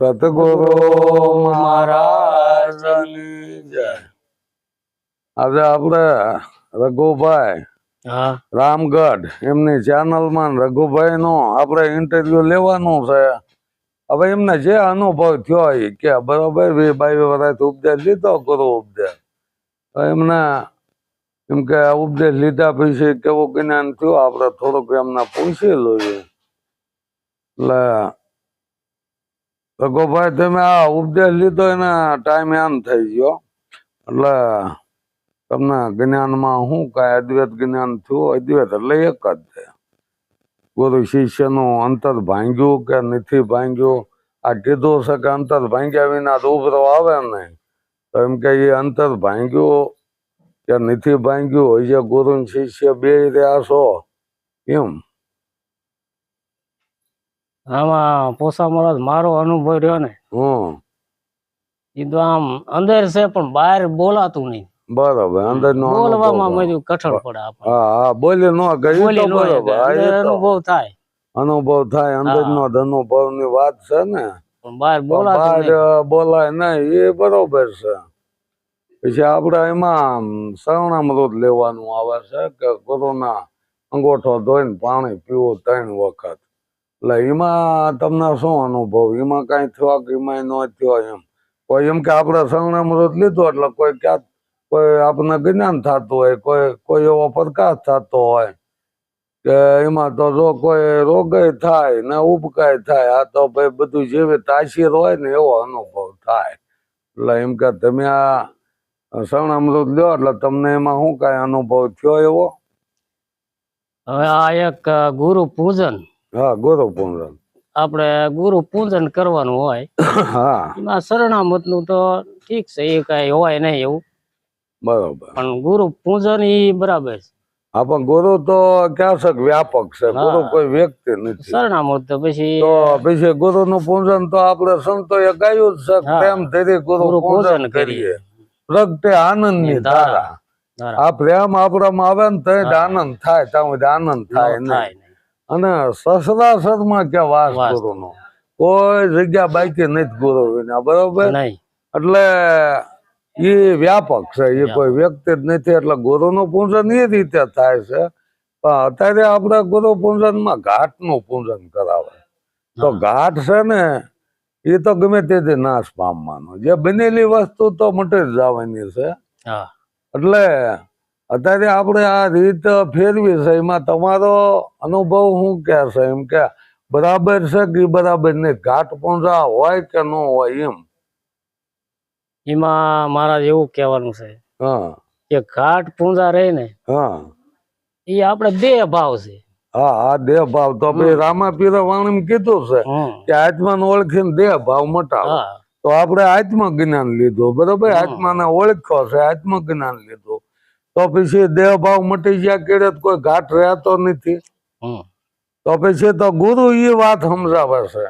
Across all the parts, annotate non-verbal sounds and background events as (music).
સતગુરુ મહારાજની જય. આજે આપણે રઘુભાઈ રામગઢ એમની ચેનલમાં રઘુભાઈ નો આપણે ઇન્ટરવ્યુ લેવાનું છે. હવે એમને જે અનુભવ થયો એ કે બરોબર બાવી ઉપદેશ લીધો ગુરુ ઉપદેશ. એમને એમ કે ઉપદેશ લીધા પછી કેવું જ્ઞાન થયું? આપણે થોડુંક એમને પૂછી લઈએ. એટલે રઘુભાઈ તમે આ ઉપદેશ લીધો એના ટાઈમ એમ થઈ ગયો. એટલે તમને જ્ઞાનમાં શું કાંઈ અદ્વૈત જ્ઞાન થયું? અદ્વૈત એટલે એક જ છે. ગુરુ શિષ્યનું અંતર ભાંગ્યું કે નથી ભાંગ્યું? આ કીધું છે કે અંતર ભાંગ્યા વિના તો ઉભરો આવે નહીં. તો એમ કે એ અંતર ભાંગ્યું કે નથી ભાંગ્યું? હોય જે ગુરુ શિષ્ય બે રહ્યા છો. એમ. આમાં પોસા મહારાજ મારો અનુભવ રહ્યો ને એ તો આમ અંદર છે પણ બહાર બોલાતું નહીં. બરોબર અંદર નો બોલવામાં બધું કઠણ પડે આપણને. હા હા બોલી નો ગઈ તો ન શકે. બરાબર. હા, એ અંદર તો અનુભવ થાય. અનુભવ થાય અંદર નો અનુભવની વાત છે ને. પણ બહાર બોલાતું બોલાય નહીં એ બરોબર છે. પછી આપણે એમાં શરણામૃત લેવાનું આવે છે કે કોરોના અંગોઠો ધોઈને પાણી પીવું ત્રણ વખત. એટલે એમાં તમને શું અનુભવ? એમાં કાંઈ થયો કે એમાં ન થયો એમ? કોઈ એમ કે આપણે શરણામૃત લીધો એટલે કોઈ ક્યાં કોઈ આપણને જ્ઞાન થતું હોય, કોઈ કોઈ એવો પ્રકાશ થતો હોય કે એમાં તો જો કોઈ રોગય થાય ને ઉપકાય થાય, આ તો ભાઈ બધું જેવી તાસીર હોય ને એવો અનુભવ થાય. એટલે એમ કે તમે આ શરણામૃત લ્યો એટલે તમને એમાં શું કાંઈ અનુભવ થયો એવો? હવે આ એક ગુરુ પૂજન હા ગુરુ પૂજન આપણે ગુરુ પૂજન કરવાનું હોય. હા. એમાં શરણામતનું તો ઠીક છે એ કઈ હોય નહીં એવું. બરોબર. પણ ગુરુ પૂજન ઈ બરાબર છે. હા પણ ગુરુ તો ક્યાં વ્યાપક છે ગુરુ કોઈ વ્યક્તિ નથી. શરણામત તો પછી તો પછી ગુરુ નું પૂજન તો આપણે સંતોએ ગાયું જ છે. પ્રેમ ધરી ગુરુ પૂજન કરીએ. પ્રગટે આનંદની ધારા. આ પ્રેમ આપણામાં આવે ને તો આનંદ થાય ત્યાં આનંદ થાય નહીં. અને સસરાસરમાં કે વાસ વાસ. ગુરુનો. કોઈ જગ્યા બાકી નથી ગુરુ વિના બરોબર એટલે એ વ્યાપક છે એ કોઈ વ્યક્તિ જ નથી એટલે ગુરુનું પૂજન એ રીતે થાય છે. પણ અત્યારે આપણે ગુરુ પૂજનમાં ઘાટનું પૂજન કરાવે. તો ઘાટ છે ને એ તો ગમે તેથી નાશ પામવાનો. જે બનેલી વસ્તુ તો મટી જ જવાની છે. એટલે અત્યારે આપણે આ રીત ફેરવી છે. એમાં તમારો અનુભવ શું કે છે? એમ કે બરાબર છે કે બરાબર નહીં ઘાટ પૂંજા હોય કે ન હોય એમ? એમાં મારા એવું કહેવાનું છે હા. કે ઘાટ પૂંજા રહી ને હા. એ આપણે દેહ ભાવ છે. હા આ દેહ ભાવ તો આપણે રામા પીરા વાણી કીધું છે. કે આત્માને ઓળખીને દેહ ભાવ મટાવ હા. તો આપણે આત્મ જ્ઞાન લીધું. બરોબર. આત્માને ઓળખો છે આત્મ જ્ઞાન લીધું. તો પછી દેહ ભાવ મટી ગયા કેડે કોઈ ઘાટ રહેતો નથી. હમ. તો પછી તો ગુરુ એ વાત સમજાવે છે.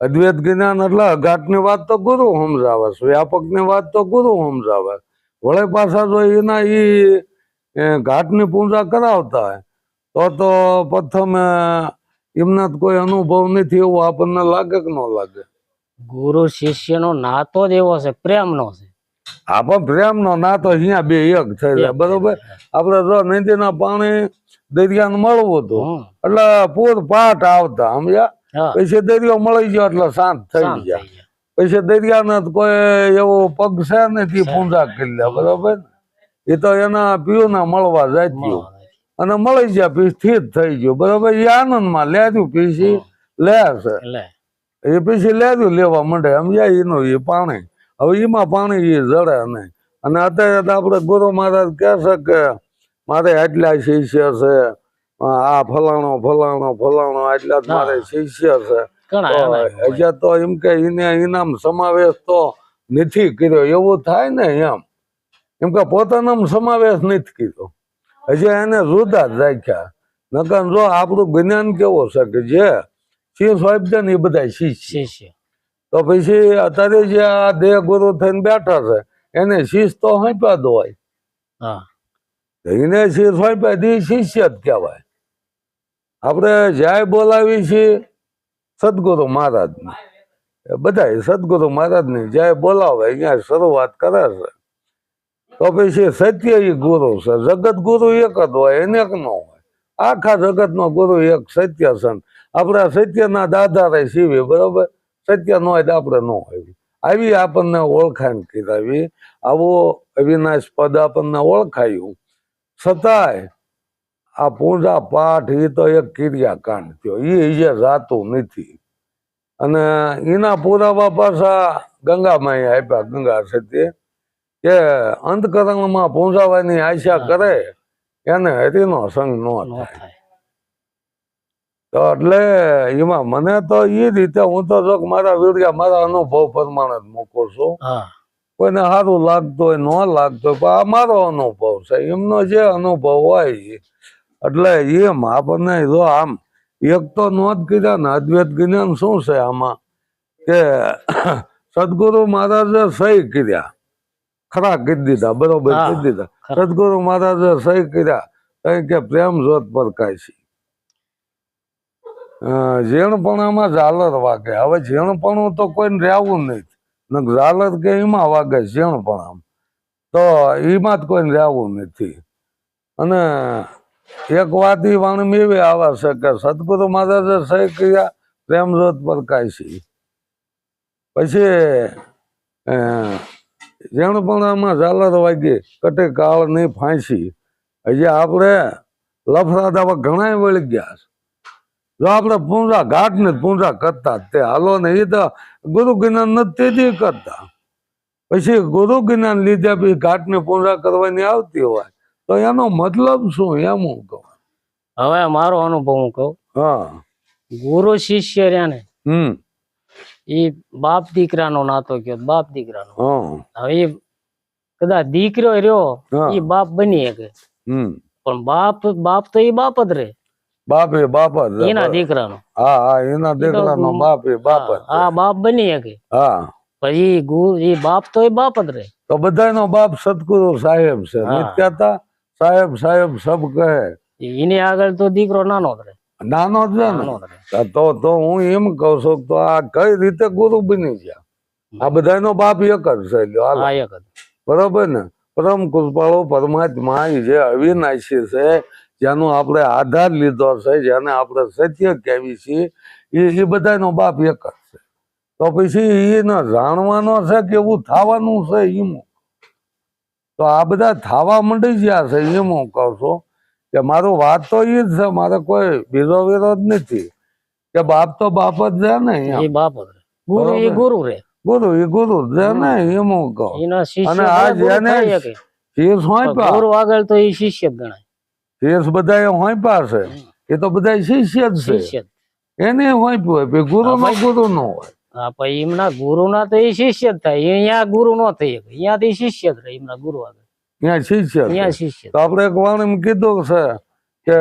અદ્વૈત જ્ઞાન એટલે અઘાટની વાત તો ગુરુ સમજાવે છે. વ્યાપકની વાત તો ગુરુ સમજાવે. વળે પાછા જો એના ઈ એ ઘાટની પૂજા કરાવતા હોય તો તો પ્રથમ એમને એમના કોઈ અનુભવ નથી એવું આપણને લાગે કે ન લાગે? ગુરુ શિષ્યનો નાતો જ એવો છે પ્રેમનો છે. આ પણ પ્રેમનો ના તો અહીંયા બે એક થયેલા બરોબર? આપણે જો નદીના પાણી દરિયાને મળવું હતું. એટલે પૂર પાટ આવતા સમજ્યા? પછી દરિયો મળી ગયો એટલે શાંત થઈ ગયા. પછી દરિયાને તો કોઈ એવો પગ છે નથી. પૂંજા કરી લે બરોબર? એ તો એના પીઓના મળવા જાય અને મળી ગયા પીસથી જ થઈ ગયું. બરોબર? એ આનંદમાં લેજું પીસી લે છે. એ પછી લેજું લેવા માંડે સમજ્યા? એનું એ પાણી. હવે એમાં પાણી એ જડે નહીં. અને અત્યારે તો આપણે ગુરુ મહારાજ કહેશે કે મારે આટલા શિષ્ય છે આ ફલાણો ફલાણો ફલાણો આટલા જ મારે શિષ્ય છે. હજી તો એમ કે એને ઇનામ સમાવેશ તો નથી કર્યો. એવું થાય ને એમ. એમ કે પોતાનો સમાવેશ નથી કર્યો. હજી એને જુદા જ રાખ્યા. નકર જો આપણું જ્ઞાન કેવો છે કે જે શિવ સાહેબ છે ને એ બધા શિષ્ય. શિષ્ય. તો પછી અત્યારે જે આ દેહ ગુરુ થઈને બેઠા છે એને શિષ તો હંપ્યા જ હોય. હા. એને શિષ હંપ્યા દી શિષ્ય જ કહેવાય. આપણે જાય બોલાવી છીએ સદગુરુ મહારાજને. બધા સદગુરુ મહારાજની જય બોલાવે અહીંયા શરૂઆત કરે છે. તો પછી સત્ય એ ગુરુ છે જગત ગુરુ એક જ હોય એને એક નો હોય. આખા જગતનો ગુરુ એક સત્ય છે. આપણા સત્યના દાદા શિવી બરોબર? સત્ય ન હોય તો આપણે ન હોય આવી આપણને ઓળખાણ કરાવી આવો અવિનાશ પદ આપણને ઓળખાયું. છતાંય આ પૂજા પાઠ એ તો એક ક્રિયાકાંડ થયો. એ જે જાતું નથી. અને એના પુરાવા પાછા ગંગામાએ આપ્યા. ગંગા સત્ય કે અંતકરણમાં પૂંજાવાની આશા કરે એને હરિનો સંગ ન થાય. તો એટલે એમાં મને તો એ રીતે હું તો જો મારા વીડિયા મારા અનુભવ પ્રમાણે જ મૂકું છું. કોઈને સારું લાગતું હોય ન લાગતું હોય પણ આ મારો અનુભવ છે. એમનો જે અનુભવ હોય એટલે એમ આપણને જો આમ એક તો નોંધ કર્યા ને અદ્વૈત જ્ઞાન શું છે આમાં? કે (coughs) સદગુરુ મહારાજે સહી કર્યા. ખરા કહી દીધા બરોબર હા, દીધા. સદગુરુ મહારાજે સહી કર્યા. કઈ કે પ્રેમ જોત પ્રકાશ ઝીણપણામાં ઝાલર વાગે. હવે ઝીણપણું તો કોઈને રહેવું નહીં ઝાલર કે એમાં વાગે ઝીણપણામાં. તો એમાં જ કોઈને રહેવું નથી. અને એક વાત એ વાણી એવી આવે છે કે સદગુરુ મહારાજે સહી કર્યા પ્રેમ જોત પ્રકાશી પછી ઝેણપણામાં ઝાલર વાગી, કટે કાળ નહીં ફાંસી. હજી આપણે લફરા દાવા ઘણા વળી ગયા છે. જો આપણે પૂંજા ઘાટ ને પૂંજા કરતા તે હાલો ને એ તો ગુરુ જ્ઞાન નથી તેથી કરતા. પછી ગુરુ જ્ઞાન લીધે બી ઘાટ ને પૂંજા કરવાની આવતી હોય તો એનો મતલબ શું એમ હું કહું? હવે મારો અનુભવ હું કહું. હા. ગુરુ શિષ્ય રહ્યા ને હમ. એ બાપ દીકરાનો નાતો કયો બાપ દીકરાનો. હા. હવે કદાચ દીકરો રહ્યો એ બાપ બની શકે. પણ બાપ બાપ તો એ બાપ જ રહે. બાપ એ બાપ જ એના દીકરાનો. હા હા એના દીકરાનો બાપ એ બાપ જ આ બાપ બની શકે હા. પછી ગુરુ એ બાપ તો એ બાપ જ રહે. તો બધાનો બાપ સદગુરુ સાહેબ છે. હા. સાહેબ સાહેબ સબ કહે. એની આગળ તો દીકરો નાનો જ રહે. નાનો જ ને? તો તો હું એમ કહું છું તો આ કઈ રીતે ગુરુ બની ગયા? આ બધાનો બાપ એક જ છે. હા બરોબર ને? પરમ કૃપાળો પરમાત્મા જે અવિનાશી છે જેનો આપણે આધાર લીધો છે જેને આપણે સત્ય કહેવી છીએ એ બધાનો બાપ એક જ છે. તો પછી એને જાણવાનો છે કે એવું થવાનું છે એમ. તો આ બધા થવા મંડી ગયા છે એમ હું કહું છું. કે મારો વાત તો એ જ છે મારે કોઈ બીજો વિરોધ નથી. કે બાપ તો બાપ જ છે ને બાપ ગુરુ એ ગુરુ રહે ગુરુ એ ગુરુ કહું. એના શિષ્ય આ જેને હોય પણ ગુરુ આગળ તો એ શિષ્ય ગણાય. શીશ બધા હોંપ્યા છે એ તો બધા શિષ્ય જ છે. એને હોય ગુરુ નો ગુરુ નો હોય. હા પછી એમના ગુરુ ના તો એ શિષ્ય જ થાય. અહીંયા ગુરુ નો થઈ શકે. શિષ્ય જ રહે એમના ગુરુ આગળ. ત્યાં શિષ્ય ત્યાં શિષ્ય તો આપણે એક વાણી કીધું છે કે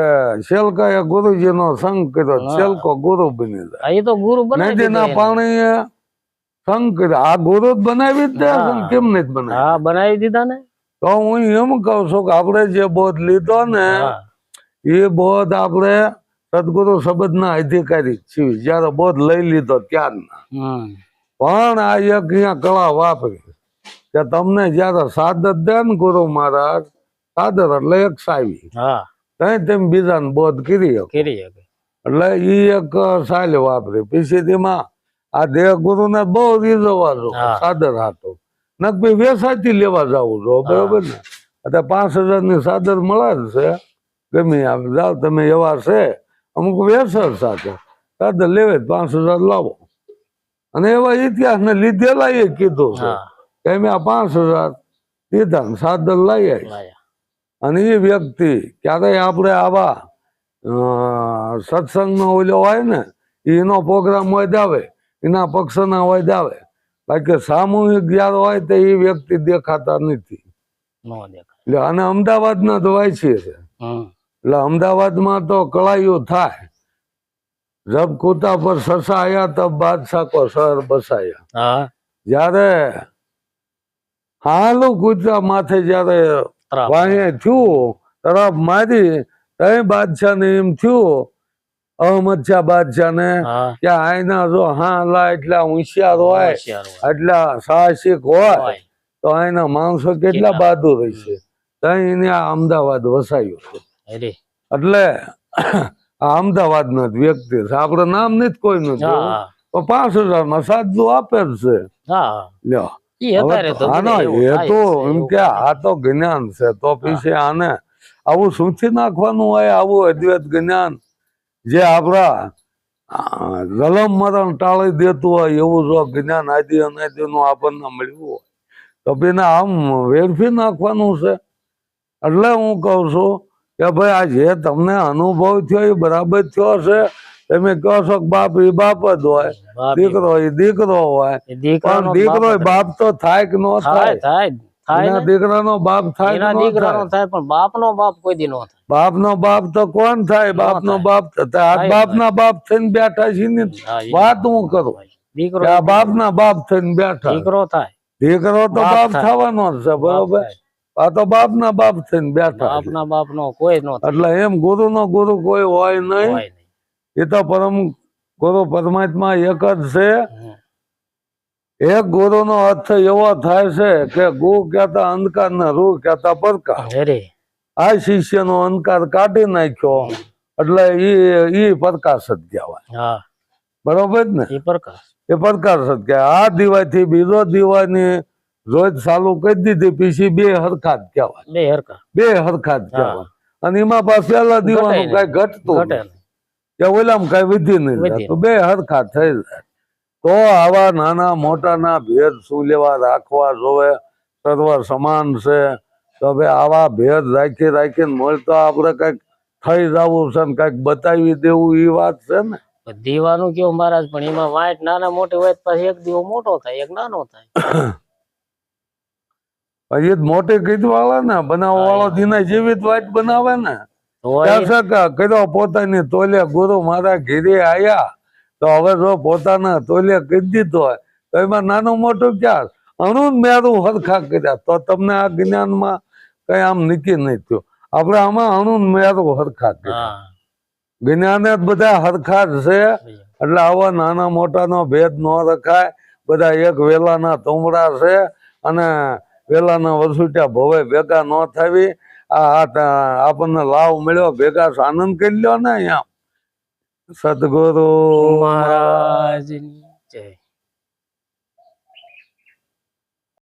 શેલકા ગુરુજી નો સંગ કર્યો. હા. શેલકો ગુરુ બની જાય. એ તો ગુરુ બની નદીના દીધો કર્યો આ ગોરો બનાવી જ દે ને. કેમ નથી બનાવી? હા બનાવી દીધા ને? તો હું એમ કઉ છું કે આપણે જે બોધ લીધો ને એ બોધ આપણે સદગુરુ શબ્દના અધિકારી છીએ. જયારે બોધ લઈ લીધો ત્યારના પણ આ એક અહીંયા કળા વાપરી કે તમને જયારે સાદર દે ને ગુરુ મહારાજ સાદર એટલે એક સાવી. કઈ તેમ બીજાને બોધ કરી શકે એટલે ઈ એક સાલ વાપરી. પછી તેમાં આ દેહ ગુરુ ને બહુ રીઝવવા જો હા. સાદર હાટો. નક વેસાતી લેવા જવું જો બરોબર ને? અત્યારે પાંચ હજારની સાદર મળે જ છે ગમે આમ જાઓ તમે એવા છે અમુક વેસર સાથે. સાદર લેવે પાંચ હજાર લાવો. અને એવા ઇતિહાસ ને લીધેલા એ કીધું છે. કે અમે આ પાંચ હજાર દીધા ને સાદર લઈ આવી અને એ વ્યક્તિ ક્યારેય આપણે આવા સત્સંગ સત્સંગનો ઓલો હોય ને એનો પ્રોગ્રામ હોય જ આવે. એના પક્ષના અવાજ આવે. બાકી સામૂહિક જયારે હોય તો એ વ્યક્તિ દેખાતા નથી. એટલે અને અમદાવાદના તો વાંચીએ છે. એટલે અમદાવાદમાં તો કળાયું થાય. જબ કુતા પર સસાયા તબ બાદશાહ કો સર બસાયા. જ્યારે હાલું કૂતરા માથે જયારે વાહે થયું તરફ મારી તય બાદશાહ ને એમ થયું અહમદ શાહ બાદશાહ ને કે આયના જો હા લા એટલા હોશિયાર હોય એટલા સાહસિક હોય. તો આયના માણસો કેટલા? બહાદુર ત્યાં એને આ અમદાવાદ વસાયું છે. એટલે (clears throat) આ અમદાવાદ નો વ્યક્તિ છે. આપડે નામ નથી કોઈ નું પાંચ હજારમાં સાદું આપે જ છે. લ્યો. ઈ તો છે, એમ કે આ તો જ્ઞાન છે. તો પછી આને આવું સૂચી નાખવાનું હોય આવું અદ્વૈત જ્ઞાન. જે આપણા રલમ મરણ ટાળી દેતું હોય એવું જો જ્ઞાન આદિ અનાદિનું આપણને મળ્યું હોય તો પેને આમ વેરફી નાખવાનું છે. એટલે હું કહું છું કે ભાઈ આ જે તમને અનુભવ થયો એ બરાબર થયો છે તમે કહો છો કે બાપ એ બાપ જ હોય દીકરો એ દીકરો હોય. દીકરો બાપ બાપ તો થાય કે ન થાય? થાય. થાય થાય દીકરાનો બાપ થાય એના દીકરાનો થાય. થાય પણ બાપનો બાપ કોઈ દી નો થાય. બાપનો બાપ તો કોણ થાય? બાપનો બાપ થાય. બાપના બાપ થઈને બેઠા છે ને વાત હું કરું? દીકરો બાપના બાપ થઈને બેઠા દીકરો થાય. દીકરો તો બાપ બાપ થવાનો છે બરોબર? આ તો બાપના બાપ થઈને બેઠા છે. બાપ નો કોઈ નો એટલે એમ ગુરુ નો ગુરુ કોઈ હોય નહીં. એ તો પરમ ગુરુ પરમાત્મા એક જ છે. એક ગુરુનો અર્થ એવો થાય છે કે ગુ કહેતા અંધકાર ને રૂ કહેતા પ્રકાશ અરે. આ શિષ્યનો અંધકાર કાઢી નાખ્યો એટલે ઈ ઈ પ્રકાશ જ કહેવાય બરોબર ને? એ પ્રકાશ એ પ્રકાશ જ કહેવાય. આ દિવાથી બીજો દિવાની રોજ ચાલુ કરી દીધી પીછી બે હરખા જ કહેવાય. બે હરખા. બે હરખા જ કહેવાય. અને એમાં પાછું પેલા દીવાનું કઈ ઘટતું ઘટે કે ઓલામ કઈ વિધિ નહીં બે હરખા થઈ જાય. તો આવા નાના મોટાના ભેદ શું લેવા રાખવા જોવે? સર્વ સમાન છે. તો ભાઈ આવા ભેદ રાખી રાખીને મળતો આપણે કંઈક થઈ જવું છે ને કંઈક બતાવી દેવું એ વાત છે ને? દીવાનું કેવું મહારાજ પણ એમાં વાંટ નાના મોટી હોય પછી એક દીવો મોટો થાય એક નાનો થાય. (coughs) પછી મોટી કીધું વાળા ને બનાવવા વાળો દીના જીવિત વાત બનાવે ને. પોતાની તોલે ગુરુ મારા ઘેરે આયા. તો હવે જો પોતાના તોલે કહી દીધો હોય તો એમાં નાનું મોટું ક્યાં? અણુ ને મેરું હરખા કર્યા. તો તમને આ જ્ઞાનમાં કઈ આમ નીકી નહીં થયું. આપણે આમાં અણુ ને મેરું હરખા કર્યા. જ્ઞાને બધા હરખા જ છે. એટલે આવા નાના મોટાનો ભેદ ન રખાય. બધા એક વેલાના તુમડા છે અને વેલાના વસુટ્યા ભવે ભેગા ન થાવી. આ આપણને લાભ મળ્યો ભેગા આનંદ કરી લ્યો ને અહીંયા. સદગુરુ મહારાજની